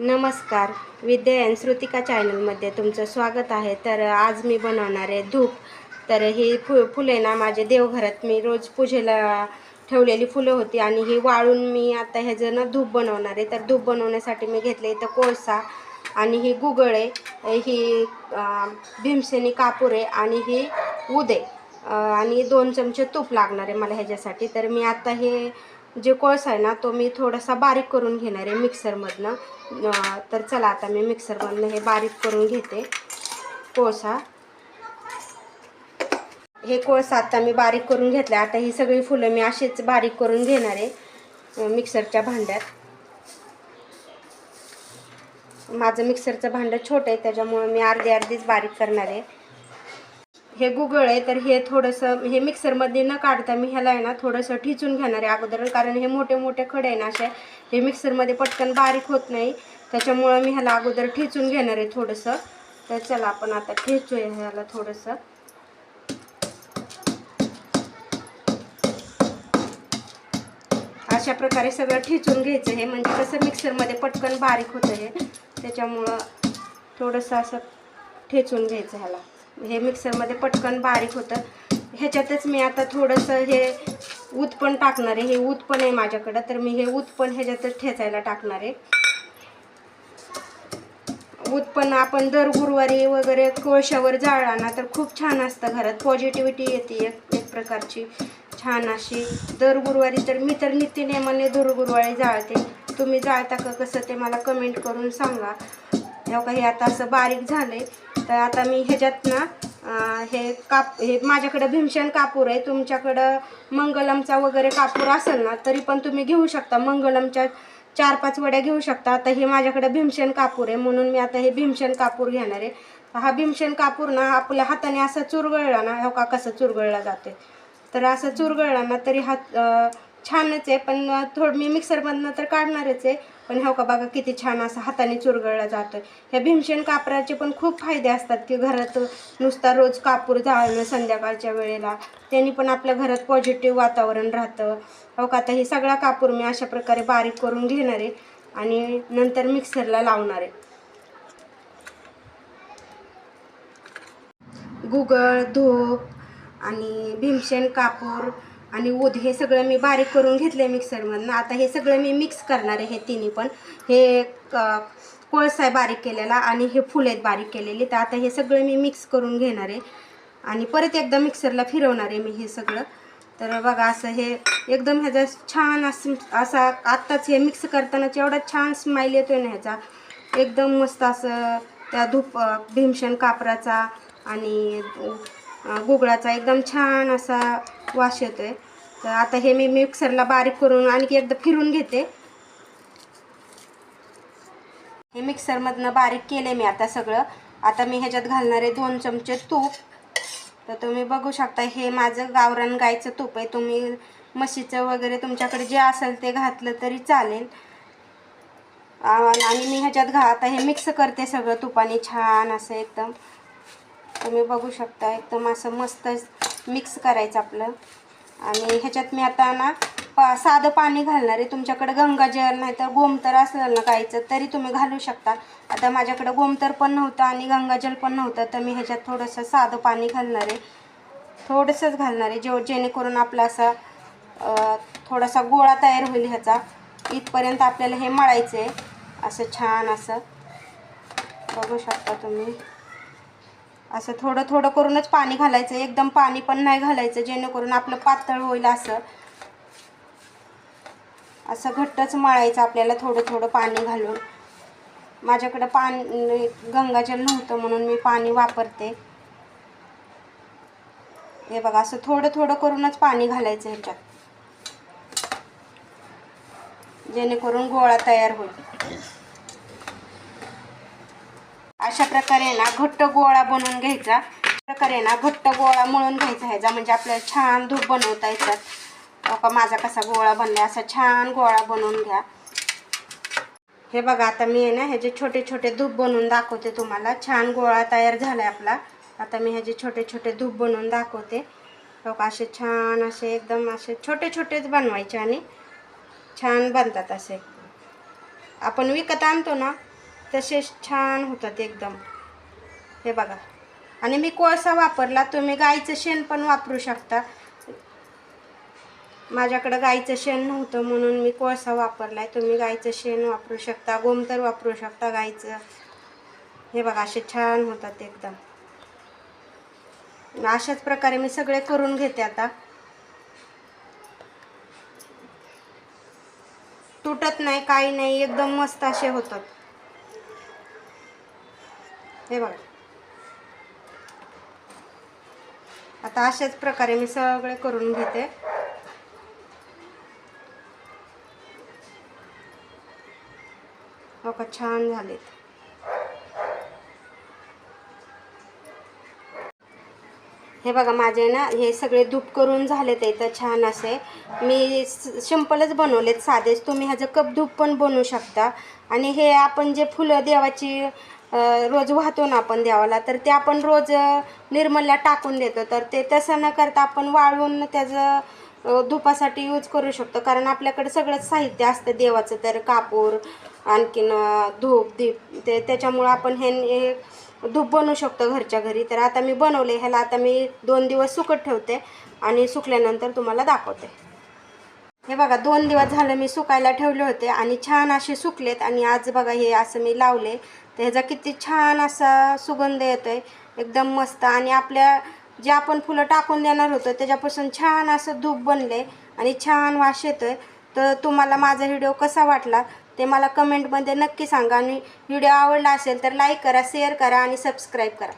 नमस्कार. विद्या अँड श्रुतिका चॅनलमध्ये तुमचं स्वागत आहे. तर आज मी बनवणार आहे धूप. तर ही फु फुले ना माझे देवघरात मी रोज पूजेला ठेवलेली फुलं होती आणि ही वाळून मी आता ह्याचं ना धूप बनवणार आहे तर धूप बनवण्यासाठी मी घेतले इथं कोळसा आणि ही गुगळ ही भीमसेनी कापूर आहे आणि ही उदे आणि दोन चमचे तूप लागणार आहे मला ह्याच्यासाठी. तर मी आता हे जे कोळसा आहे ना तो मी थोडासा बारीक करून घेणार आहे मिक्सरमधनं. तर चला आता मी मिक्सरमधनं हे बारीक करून घेते कोळसा. हे कोळसा आता मी बारीक करून घेतला. आता ही सगळी फुलं मी अशीच बारीक करून घेणार आहे मिक्सरच्या भांड्यात. माझं मिक्सरचं भांडं छोटं आहे त्याच्यामुळं मी अर्धी अर्धीच बारीक करणार आहे. हे गुगळ आहे तर हे थोडंसं हे मिक्सरमध्ये न काढता मी ह्याला आहे ना थोडंसं ठिचून घेणार आहे अगोदर. कारण हे मोठे मोठे खडे आहे ना असे हे मिक्सरमध्ये पटकन बारीक होत नाही. त्याच्यामुळं मी ह्याला अगोदर ठेचून घेणार आहे थोडंसं. तर चला आपण आता ठेचूया ह्याला थोडंसं. अशा प्रकारे सगळं ठेचून घ्यायचं हे म्हणजे कसं मिक्सरमध्ये पटकन बारीक होतं हे. त्याच्यामुळं थोडंसं असं ठेचून घ्यायचं ह्याला. हे मिक्सरमध्ये पटकन बारीक होतं. ह्याच्यातच मी आता थोडंसं हे ऊत पण टाकणार आहे. हे ऊत पण आहे माझ्याकडं तर मी हे ऊत पण ह्याच्यातच ठेचायला टाकणार आहे. ऊत पण आपण दर गुरुवारी वगैरे कोळशावर जाळला ना तर खूप छान असतं घरात. पॉझिटिव्हिटी येते एक एक प्रकारची. छान अशी. दर गुरुवारी तर मी तर नित्यनेमाने दर गुरुवारी जाळते. तुम्ही जाळता का कसं ते मला कमेंट करून सांगा. जेव्हा का हे आता असं बारीक झालं आहे तर आता मी ह्याच्यात ना हे काप हे माझ्याकडं भीमसेन कापूर आहे तुमच्याकडं मंगलमचा वगैरे कापूर असेल ना तरी पण तुम्ही घेऊ शकता. मंगलमच्या चार पाच वड्या घेऊ शकता. आता हे माझ्याकडे भीमसेन कापूर आहे म्हणून मी आता हे भीमसेन कापूर घेणार आहे. हा भीमसेन कापूर ना आपल्या हाताने असा चुरगळला ना हो का कसं चुरगळला जाते तर असं चुरगळला ना तरी हा छानच आहे पण थोडं मी मिक्सरमधनं तर काढणारच आहे. पण हो का बघा किती छान असं हाताने चुरगळला जातोय. ह्या भीमसेन कापराचे पण खूप फायदे असतात की घरात नुसता रोज कापूर जाळणं संध्याकाळच्या वेळेला. त्यांनी पण आपल्या घरात पॉझिटिव्ह वातावरण राहतं. हो का आता हे सगळा कापूर मी अशा प्रकारे बारीक करून घेणार आहे आणि नंतर मिक्सरला लावणार आहे. गुगळ धूप आणि भीमसेन कापूर आणि ऊद हे सगळं मी बारीक करून घेतलं आहे मिक्सरमधनं. आता हे सगळं मी मिक्स करणार आहे हे तिन्ही पण. हे क- कोळसा आहे बारीक केलेला आणि हे फुलं आहेत बारीक केलेली. तर आता हे सगळं मी मिक्स करून घेणार आहे. आणि परत एकदा मिक्सरला फिरवणार आहे मी हे सगळं. तर बघा असं हे एकदम ह्याचा छान असं असा आत्ताच हे मिक्स करतानाच एवढा छान स्माईल येतोय ना ह्याचा. एकदम मस्त असं त्या धूप भीमशन कापराचा आणि गुगळाचा एकदम छान असा वास येतोय. तर आता हे मी मिक्सरला बारीक करून आणखी एकदा फिरून घेते. हे मिक्सरमधनं बारीक केले मी आता सगळं. आता मी ह्याच्यात घालणार आहे दोन चमचे तूप. तर तुम्ही बघू शकता हे माझं गावरान गाईचं तूप आहे. तुम्ही म्हशीचं वगैरे तुमच्याकडे जे असेल ते घातलं तरी चालेल. आणि मी ह्याच्यात घा आता हे मिक्स करते सगळं तुपाने छान असं एकदम. तुम्ही बघू शकता एकदम असं मस्त मिक्स करायचं आपलं. आणि ह्याच्यात मी आता ना पा साधं पाणी घालणार आहे. तुमच्याकडे गंगाजल नाही तर गोमतर असलं ना काहीचं तरी तुम्ही घालू शकता. आता माझ्याकडे गोमतर पण नव्हतं आणि गंगाजल पण नव्हतं तर मी ह्याच्यात थोडंसं साधं पाणी घालणार आहे. थोडंसंच घालणार आहे जेव जेणेकरून आपला असा थोडासा गोळा तयार होईल ह्याचा. इथपर्यंत आपल्याला हे मळायचं आहे असं छान असं. बघू शकता तुम्ही. असं थोडं थोडं करूनच पाणी घालायचं एकदम पाणी पण नाही घालायचं जेणेकरून आपलं पातळ होईल असं. असं घट्टच मळायचं आपल्याला थोडं थोडं पाणी घालून. माझ्याकडं पाणी गंगाजल नव्हतं म्हणून मी पाणी वापरते. हे बघा असं थोडं थोडं करूनच पाणी घालायचं ह्याच्यात. जेणेकरून गोळा तयार होईल. अशा प्रकारे ना घट्ट गोळा बनवून घ्यायचा. प्रकारे ना घट्ट गोळा मळून घ्यायचा ह्याचा. म्हणजे आपल्याला छान धूप बनवता येतात. का माझा कसा गोळा बनला असा छान गोळा बनवून घ्या. हे बघा आता मी आहे ना ह्याचे छोटे छोटे धूप बनवून दाखवते तुम्हाला. छान गोळा तयार झालाय आपला. आता मी ह्याचे छोटे छोटे धूप बनवून दाखवते. हो असे छान असे एकदम असे छोटे छोटेच बनवायचे आणि छान बनतात असे. आपण विकत आणतो ना तसेच छान होतात एकदम. हे बघा. आणि मी कोळसा वापरला तुम्ही गाईचं शेण पण वापरू शकता. माझ्याकडं गाईचं शेण नव्हतं म्हणून मी कोळसा वापरला आहे तुम्ही गाईचं शेण वापरू शकता गोमतर वापरू शकता गाईचं. हे बघा असे छान होतात एकदम. अशाच प्रकारे मी सगळे करून घेते आता. तुटत नाही काही नाही एकदम मस्त असे होतात. हे बघा. आता अशाच प्रकारे मी सगळे करून घेते. हो का छान झालेत. हे बघा माझे ना हे सगळे धूप करून झालेत इथं छान असे. मी सिंपलच बनवलेत साधेच. तुम्ही ह्याचं कप धूप पण बनवू शकता. आणि हे आपण जे फुलं देवाची रोज वाहतो ना आपण देवाला तर ते आपण रोज अं, निर्मलला टाकून देतो. तर ते तसं न करता आपण वाळवून त्याचं धुपासाठी यूज करू शकतो. कारण आपल्याकडे सगळंच साहित्य असतं देवाचं तर कापूर आणखीन धूप दीप ते त्याच्यामुळं आपण हे धूप बनवू शकतो घरच्या घरी. तर आता मी बनवले ह्याला आता मी दोन दिवस सुकत ठेवते आणि सुकल्यानंतर तुम्हाला दाखवते. हे बघा दोन दिवस झालं मी सुकायला ठेवले होते आणि छान असे सुकलेत आणि आज बघा हे असं मी लावले. तर ह्याचा किती छान असा सुगंध येतोय एकदम मस्त. आणि आपल्या जे आपण फुलं टाकून देणार होतो त्याच्यापासून छान असं धूप बनले आणि छान वास येतोय. तर तुम्हाला माझा व्हिडिओ कसा वाटला ते मला कमेंटमध्ये नक्की सांगा आणि व्हिडिओ आवडला असेल तर लाईक करा शेअर करा आणि सबस्क्राईब करा.